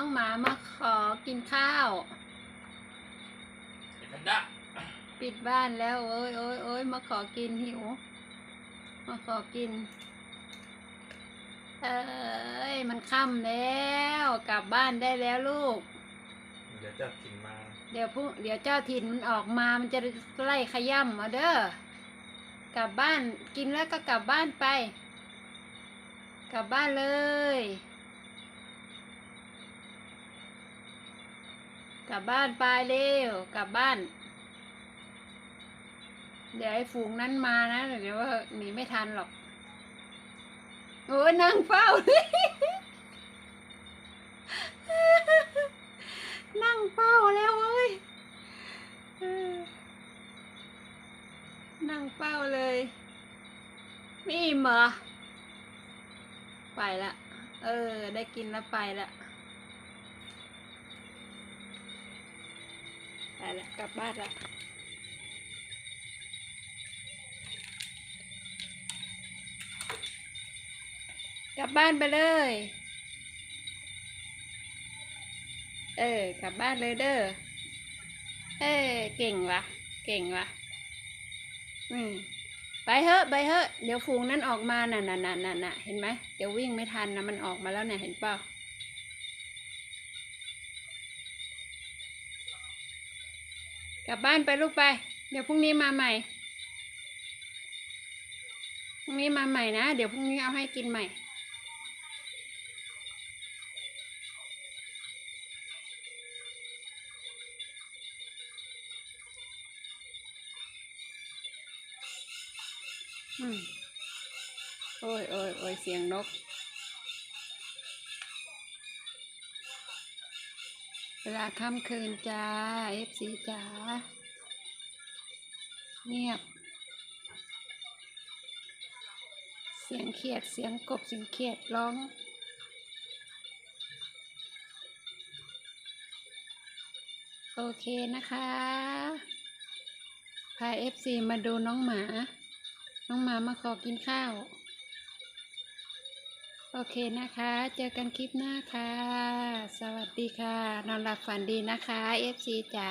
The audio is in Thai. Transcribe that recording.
องหมามาขอกินข้าวเป็นแพนด้าปิดบ้านแล้วโอ้ยโอ้ยโอ้ยมาขอกินหิว มาขอกิน เอ้ยมันค่ำแล้ว กลับบ้านได้แล้วลูก เดี๋ยวจะกินมาเดี๋ยวผู้เดี๋ยวเจ้าถิ่นมันออกมา มันจะไล่ขย่ำเอาเด้อ กลับบ้านกินแล้วก็กลับบ้านไป กลับบ้านเลย กลับบ้านไปเร็วกลับบ้าน เดี๋ยวไอ้ฝูงนั้นมานะเดี๋ยวว่าหนีไม่ทันหรอกโอ้ยนั่งเฝ้านั่งเฝ้าแล้วเว้ยนั่งเฝ้าเลยไม่อิ่มเหรอไปละ เออ ได้กินแล้วไปละ ไปละกลับบ้านละกลับบ้านไปเลย เออ กลับบ้านเลยเด้อ เออเก่งวะเก่งวะอืมไปเถอะไปเถอะเดี๋ยวฝูงนั้นออกมาน่ะน่ะน่ะน่ะน่ะเห็นไหมเดี๋ยววิ่งไม่ทันนะมันออกมาแล้วเนี่ยเห็นเปล่า กลับบ้านไปลูกไป เดี๋ยวพรุ่งนี้มาใหม่ พรุ่งนี้มาใหม่นะ เดี๋ยวพรุ่งนี้เอาให้กินใหม่ อืมโอ้ยโอ้ยโอ้ยเสียงนก เวลาค่ำคืนจ้าเอฟซีจ้าเงียบ เสียงเขียดเสียงกบเสียงเขียดร้องโอเคนะคะพาเอฟซีมาดูน้องหมา น้องหมามาขอกินข้าว โอเคนะคะ เจอกันคลิปหน้าค่ะ ดีค่ะ นอนหลับฝันดีนะคะ FC จ๋า